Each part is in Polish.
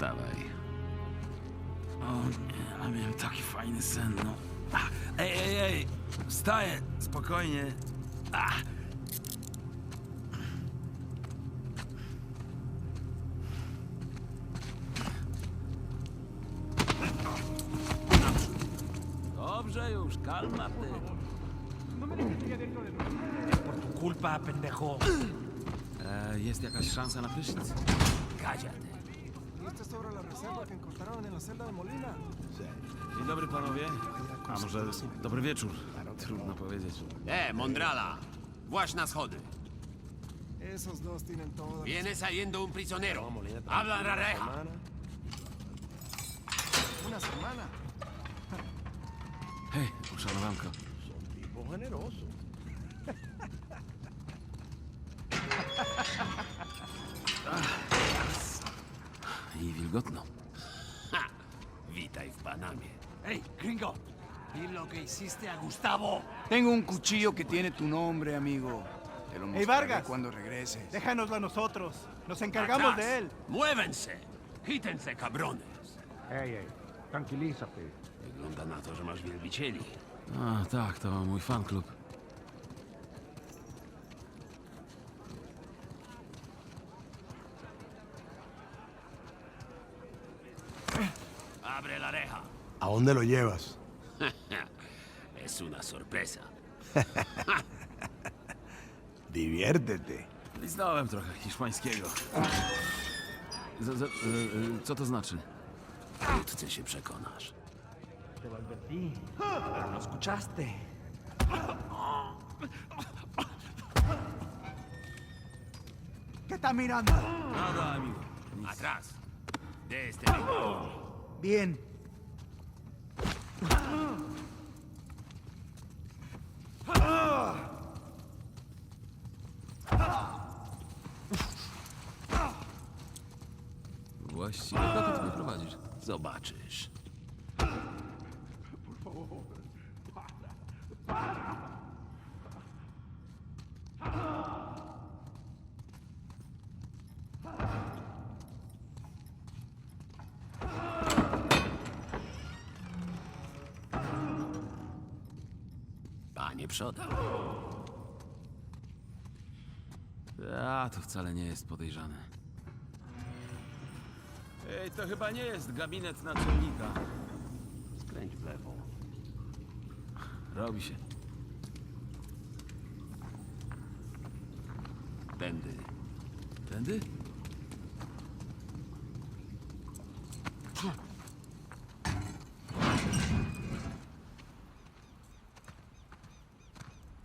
Wstawaj. O nie, ale miałem taki fajny sen, no. Ach, Ej, ej, ej! Wstaję, spokojnie. Ach. Dobrze już, kalmaty. Por tu culpa, pendejo. E, jest jakaś szansa na prysznic? Cállate. ¿Viste sobre la reserva que encontraron en la celda de Molina? Dzień dobry, panowie. A może dobry wieczór. Trudno powiedzieć. E, Mondrala! Właź na schody. Esos dos tienen todo. Viene saliendo un prisionero. Habla la reja. Una semana. Hej, uszanowanko. wilgotno. Ha! Witaj w Panamie. Hey, gringo. Vi lo que hiciste a Gustavo. Tengo un cuchillo que tiene tu nombre, amigo. Te lo Hey, mostraré Vargas. cuando regreses. Déjanoslo a nosotros. Nos encargamos Atrás. de él. Muévense. Quítense, cabrones. Ej, ej, tranquilízate. Wygląda na to, że masz wielbicieli. A, tak, to mój fan dónde lo llevas? Es una sorpresa. Diviértete. Znałem trochę hiszpańskiego. Z, z, e, co to znaczy? Wkrótce się przekonasz. Te lo advertí. Pero no escuchaste. ¿Qué estás mirando? Nada, amigo. Atrás. De este lado. Bien. Właściwie dokąd mnie prowadzisz? Zobaczysz. Panie przodem. A, to wcale nie jest podejrzane. Ej, to chyba nie jest gabinet naczelnika. Skręć w lewo. Robi się. Tędy. Tędy?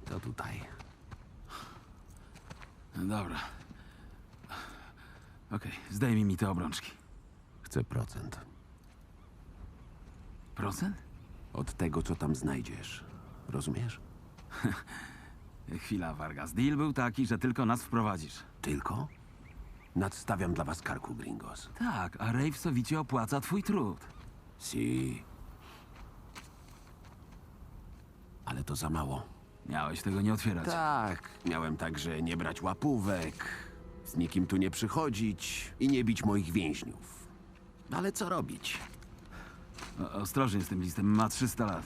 To tutaj. Dobra. Okej, zdejmij mi te obrączki. Chcę procent. Procent? Od tego, co tam znajdziesz. Rozumiesz? Chwila, Vargas. Deal był taki, że tylko nas wprowadzisz. Tylko? Nadstawiam dla was karku, gringos. Tak, a Rave sowicie opłaca twój trud. Si. Ale to za mało. Miałeś tego nie otwierać. Tak, miałem także nie brać łapówek, z nikim tu nie przychodzić i nie bić moich więźniów. Ale co robić? O, ostrożnie z tym listem, ma 300 lat.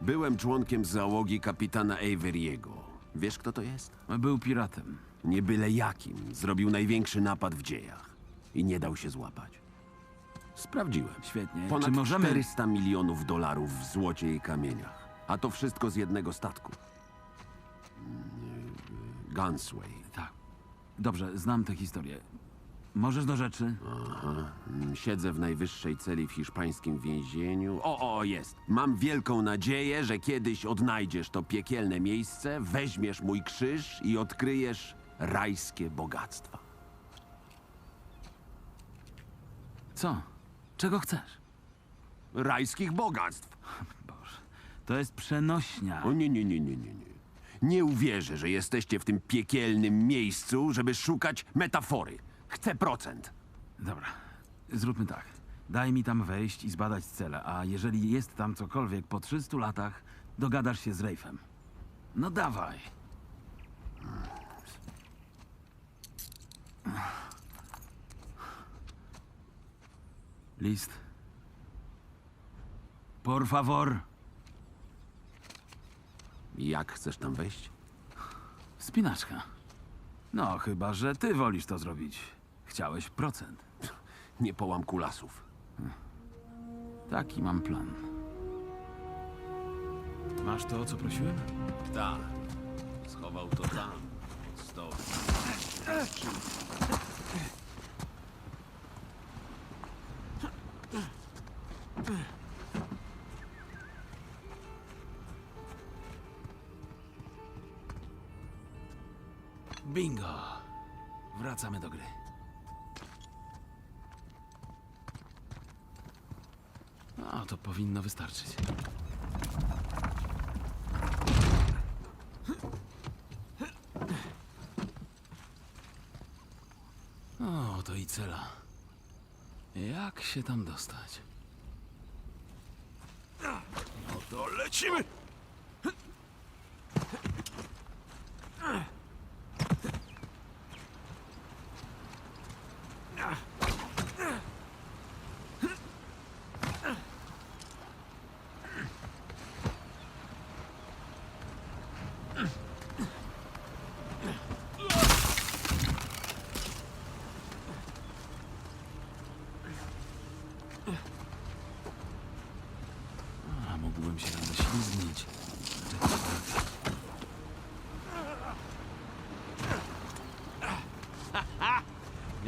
Byłem członkiem załogi kapitana Averiego. Wiesz, kto to jest? Był piratem. Nie byle jakim. Zrobił największy napad w dziejach. I nie dał się złapać. Sprawdziłem. Świetnie. Ponad Czy możemy... 400 milionów dolarów w złocie i kamieniach. A to wszystko z jednego statku. Gunsway. Tak. Dobrze, znam tę historię. Możesz do rzeczy? Siedzę w najwyższej celi w hiszpańskim więzieniu. O, o, jest. Mam wielką nadzieję, że kiedyś odnajdziesz to piekielne miejsce, weźmiesz mój krzyż i odkryjesz rajskie bogactwa. Co? Czego chcesz? Rajskich bogactw! To jest przenośnia. O nie, nie, nie, nie, nie, nie. Nie uwierzę, że jesteście w tym piekielnym miejscu, żeby szukać metafory. Chcę procent. Dobra, zróbmy tak. Daj mi tam wejść i zbadać celę, a jeżeli jest tam cokolwiek po 300 latach, dogadasz się z Rafem. No dawaj. List. Por favor. Jak chcesz tam wejść? Spinaczka. No, chyba, że ty wolisz to zrobić. Chciałeś procent. Nie połam kulasów. Taki mam plan. Masz to, o co prosiłem? Tak. Schował to tam. Stop. Bingo! Wracamy do gry. No, to powinno wystarczyć. O, to i cela. Jak się tam dostać? No to lecimy! A, mógłbym się tam ześlizgnić.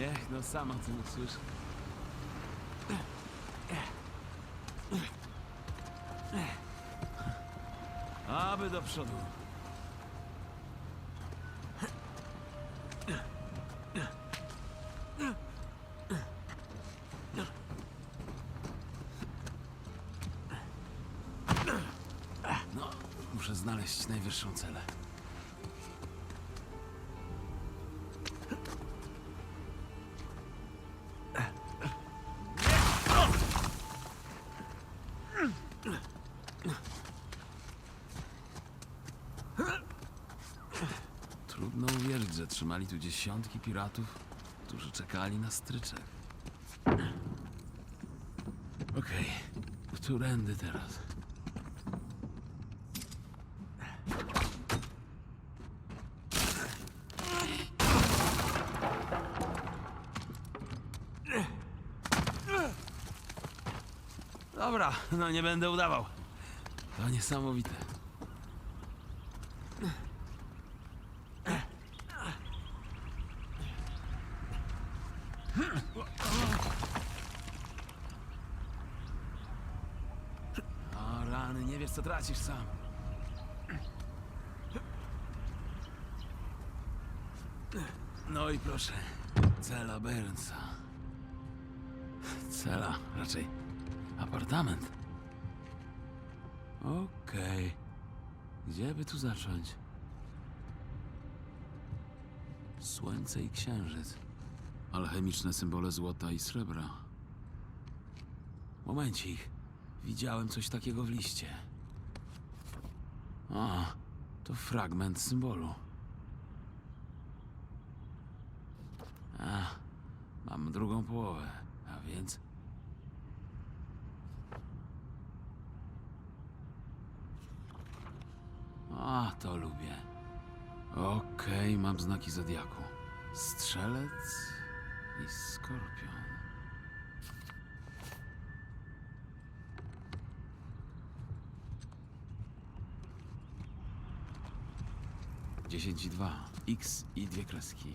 Niech no sama o tym usłyszę. Aby do przodu. No, muszę znaleźć najwyższą celę. Trzymali tu dziesiątki piratów, którzy czekali na stryczek. Okej, którędy teraz? Dobra, no nie będę udawał. To niesamowite. O rany, nie wiesz co tracisz sam. No i proszę, cela Burnsa. Cela, raczej apartament. Okej. Gdzie by tu zacząć? Słońce i księżyc. Alchemiczne symbole złota i srebra. Momencik. Widziałem coś takiego w liście. To fragment symbolu. A, mam drugą połowę, a więc... A, to lubię. Okej, mam znaki zodiaku. Strzelec i skorpion. Dziesięć i dwa. X i dwie kreski.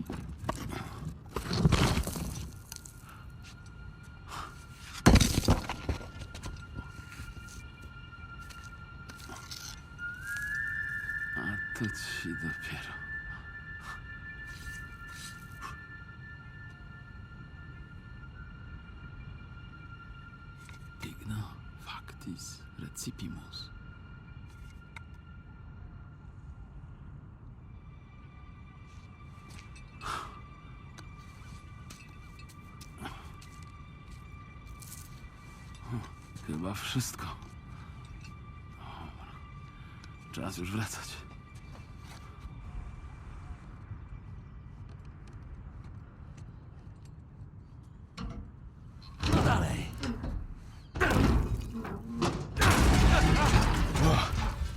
chyba wszystko. Czas już wracać. No dalej.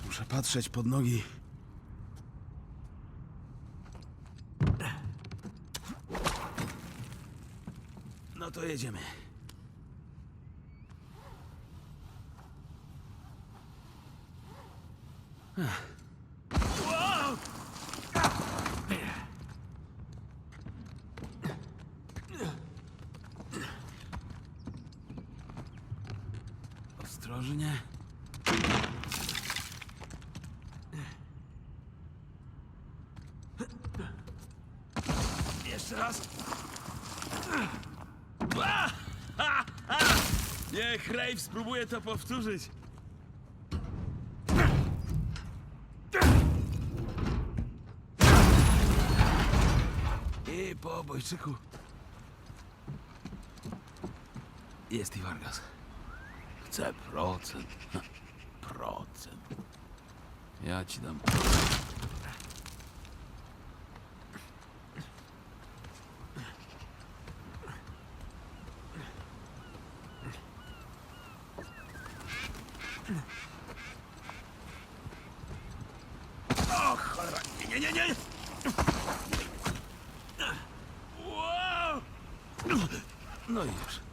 Muszę patrzeć pod nogi. No to jedziemy. Ostrożnie. Jeszcze raz. Niech Rave spróbuje to powtórzyć. I po obojczyku. Jest i Vargas. Chcę procent. Procent. Ja ci dam. O, cholera. Nie, nie, nie! Wow! No i już.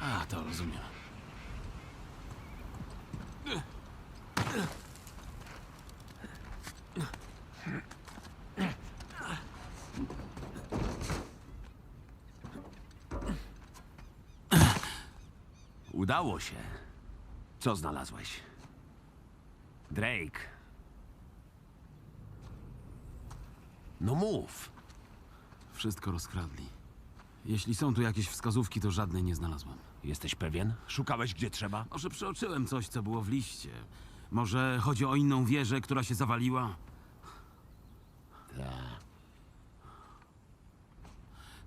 A, to rozumiem. Udało się. Co znalazłeś? Drake. No mów. Wszystko rozkradli. Jeśli są tu jakieś wskazówki, to żadnej nie znalazłem. Jesteś pewien? Szukałeś gdzie trzeba? Może przeoczyłem coś, co było w liście. Może chodzi o inną wieżę, która się zawaliła? Tak.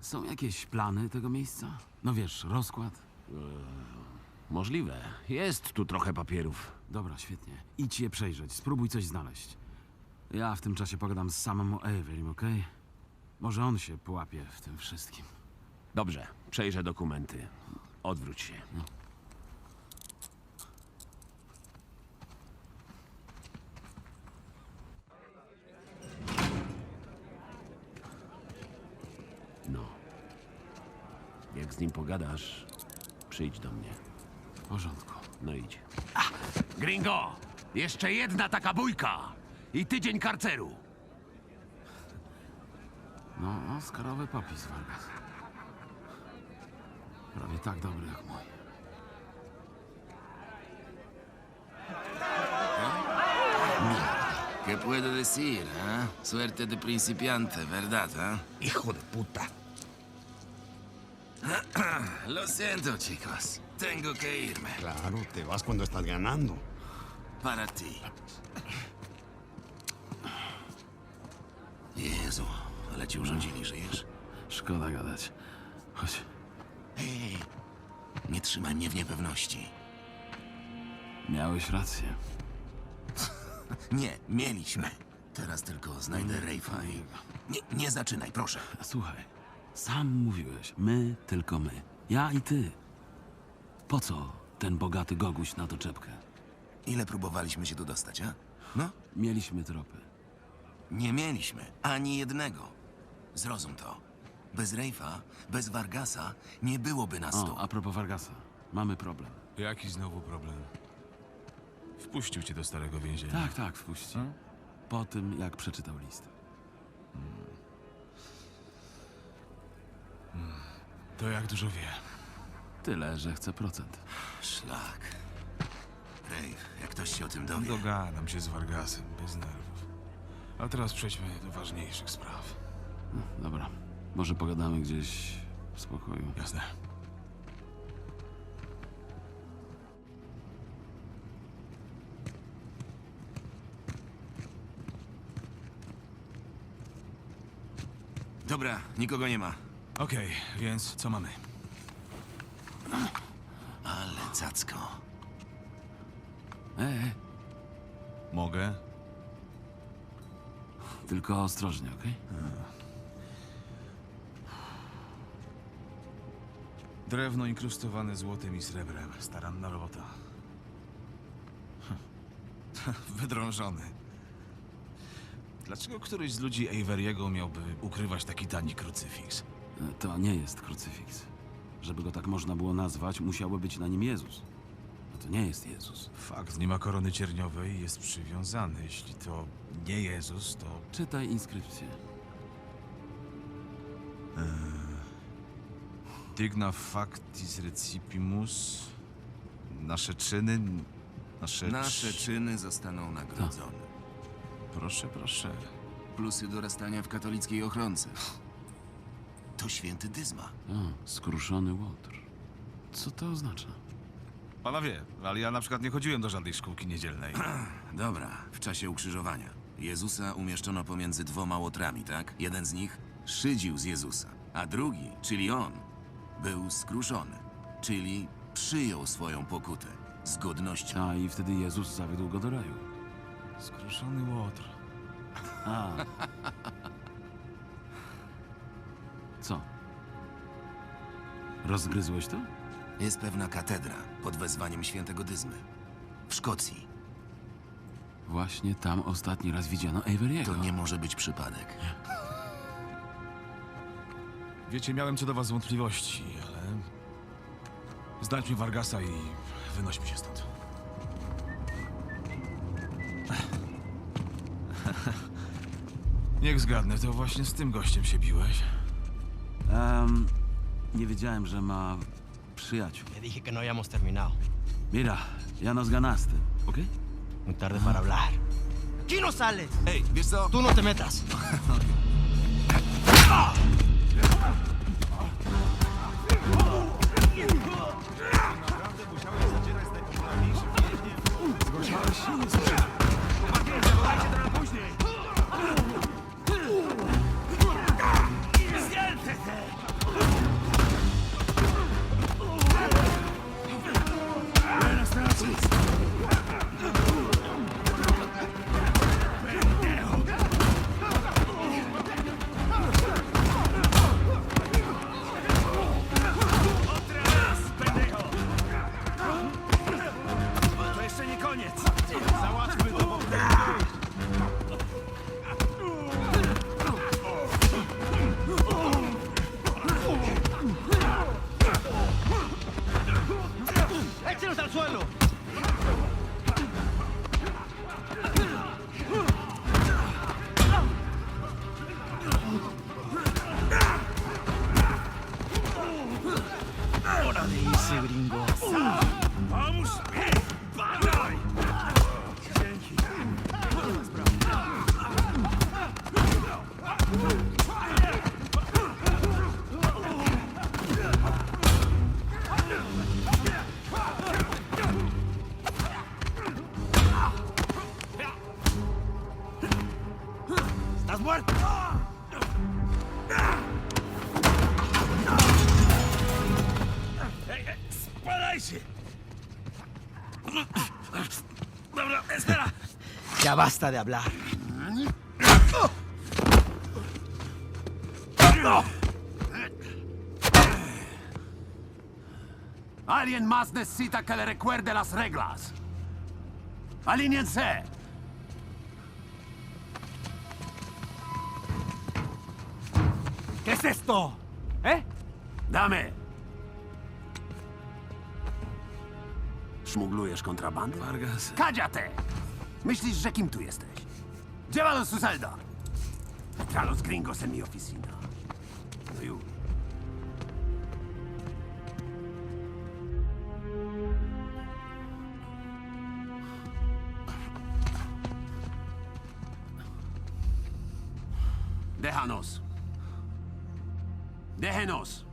Są jakieś plany tego miejsca? No wiesz, rozkład? Możliwe. Jest tu trochę papierów. Dobra, świetnie. Idź je przejrzeć, spróbuj coś znaleźć. Ja w tym czasie pogadam z samym Averim, okej? Może on się połapie w tym wszystkim. Dobrze, przejrzę dokumenty. Odwróć się. No. Jak z nim pogadasz, przyjdź do mnie. W porządku. No idź. Gringo! Jeszcze jedna taka bójka! I tydzień karceru! No, Oscarowy popis, Vargas. Prawie tak dobry jak mój. ¿Qué puedo decir, eh? Suerte de principiante, ¿verdad, eh? Hijo de puta. Lo siento, chicos. Tengo que irme. Claro, te vas cuando estás ganando. Para ti. Jezu, ale ci urządzili, żyjesz? Szkoda gadać. Chodź. Hej, nie trzymaj mnie w niepewności. Miałeś rację. Nie, mieliśmy. Teraz tylko znajdę Rafe'a i... Nie, nie zaczynaj, proszę. Słuchaj, sam mówiłeś, my, tylko my. Ja i ty. Po co ten bogaty goguś na doczepkę? Ile próbowaliśmy się tu dostać, a? No, Mieliśmy tropy. nie mieliśmy. Ani jednego. Zrozum to. Bez Rafe'a, bez Vargasa nie byłoby nas tu. O, a propos Vargasa. Mamy problem. Jaki znowu problem? Wpuścił cię do starego więzienia. Tak, tak, wpuści. Po tym, jak przeczytał list. To jak dużo wie? Tyle, że chce procent. Szlak. Rafe, jak ktoś się o tym dowie... Dogadam się z Vargasem, bez nerwów. A teraz przejdźmy do ważniejszych spraw. No, dobra. Może pogadamy gdzieś w spokoju. Jasne. Dobra, nikogo nie ma. Okej, więc co mamy? Ale cacko. Ej, ej, Mogę? Tylko ostrożnie, okej? Drewno inkrustowane złotem i srebrem. Staranna robota. Wydrążony. Dlaczego któryś z ludzi Averiego miałby ukrywać taki tani krucyfiks? To nie jest krucyfiks. Żeby go tak można było nazwać, musiałby być na nim Jezus. A to nie jest Jezus. Fakt, nie ma korony cierniowej i jest przywiązany. Jeśli to nie Jezus, to Czytaj inskrypcję. Digna factis recipimus. Nasze czyny. Nasze. Nasze cz- czyny zostaną nagrodzone. Proszę, proszę. Plusy dorastania w katolickiej ochronce. To święty Dyzma. A, skruszony łotr. Co to oznacza? Pana wie, ale ja na przykład nie chodziłem do żadnej szkółki niedzielnej. Dobra, w czasie ukrzyżowania. Jezusa umieszczono pomiędzy dwoma łotrami, tak? Jeden z nich szydził z Jezusa, a drugi, czyli on, był skruszony, czyli przyjął swoją pokutę z godnością. A i wtedy Jezus zawiódł go do raju. Skruszony łotr. A. Rozgryzłeś to? Jest pewna katedra pod wezwaniem świętego Dyzmy. W Szkocji. Właśnie tam ostatni raz widziano Averiego. To nie może być przypadek. Wiecie, miałem co do was wątpliwości, ale... Znajdź mi Vargasa i wynośmy się stąd. Niech zgadnę, to właśnie z tym gościem się biłeś. Em, nie wiedziałem, że ma przyjaciół. Le dije que no habíamos terminado. Mira, ya nos ganaste, ¿ok? Muy tarde para hablar. ¡Aquí no sales! Ej, wiesz co? ¡Tú no te metas! To Espera! Ya basta de hablar. Alguien más necesita que le recuerde las reglas. Alíñense. ¿Qué es esto? ¿Eh? Damy. Szmuglujesz kontrabandę? Vargas. Cállate! Myślisz, że kim tu jesteś? Llévalo su celda. Tra los gringos en mi oficina. No już. Déjanos. Déjenos.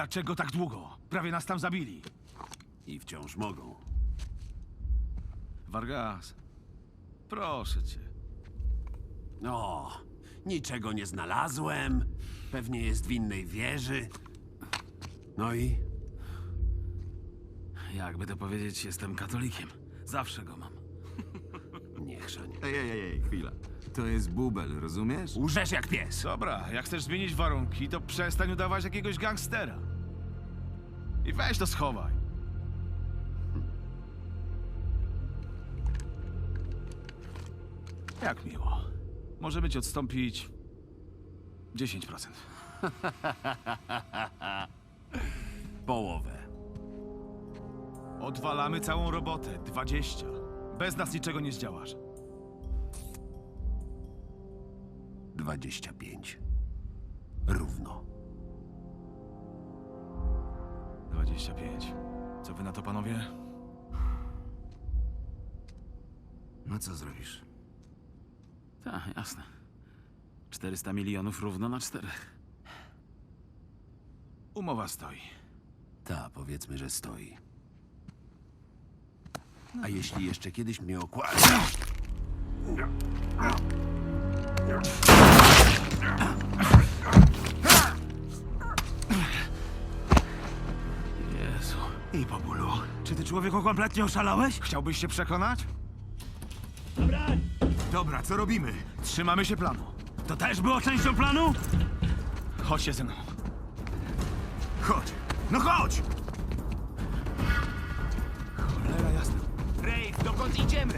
Dlaczego tak długo? Prawie nas tam zabili. I wciąż mogą. Vargas. Proszę cię. No, niczego nie znalazłem. Pewnie jest w innej wieży. No i? Jakby to powiedzieć, jestem katolikiem. Zawsze go mam. Nie chrzeń. Ej, ej, ej, ej, chwila. To jest bubel, rozumiesz? Łżesz jak pies. Dobra, jak chcesz zmienić warunki, to przestań udawać jakiegoś gangstera. I weź to schowaj. Jak miło. Możemy ci odstąpić 10%. Połowę. Odwalamy całą robotę. 20. Bez nas niczego nie zdziałasz. 25. Równo. 25. Co wy na to, panowie? No co zrobisz? Tak, jasne. 400 milionów równo na czterech. Umowa stoi. Ta, powiedzmy, że stoi. A jeśli jeszcze kiedyś mnie okładasz... I po bólu. Czy ty człowieku kompletnie oszalałeś? Chciałbyś się przekonać? Dobra, co robimy? Trzymamy się planu. To też było częścią planu? Chodźcie ze mną. Chodź. No chodź! Cholera jasna. Rave, dokąd idziemy?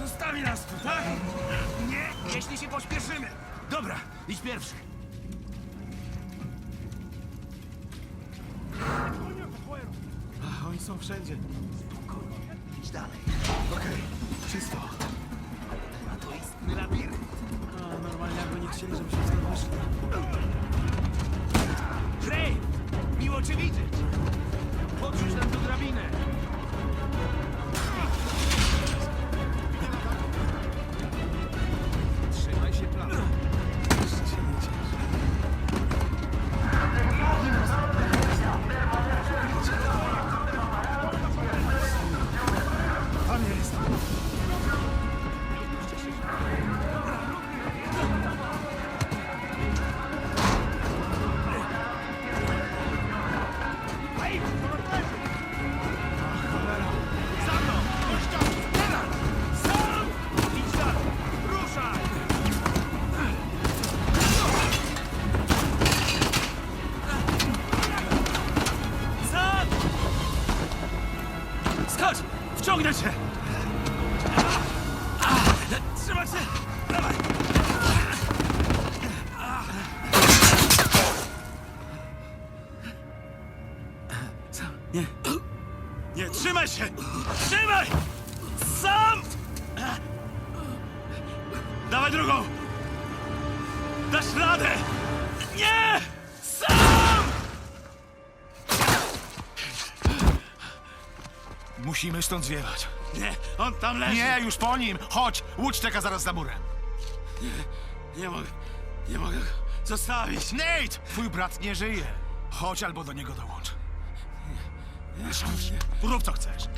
Zostawi nas tu, tak? Nie, jeśli się pośpieszymy. Dobra, idź pierwszy. Ach, oni są wszędzie. Idź dalej. Okej, czysto. A to istny labirynt. A, normalnie jakby nie chcieli, żebyśmy stąd wyszli. Ray! Miło cię widzieć. Podrzuć nam Musimy stąd zwiewać. Nie, on tam leży! Nie, już po nim! Chodź! Łódź czeka zaraz za murem. Nie mogę, nie mogę go zostawić. Nate! Twój brat nie żyje. Chodź albo do niego dołącz. Rób co chcesz.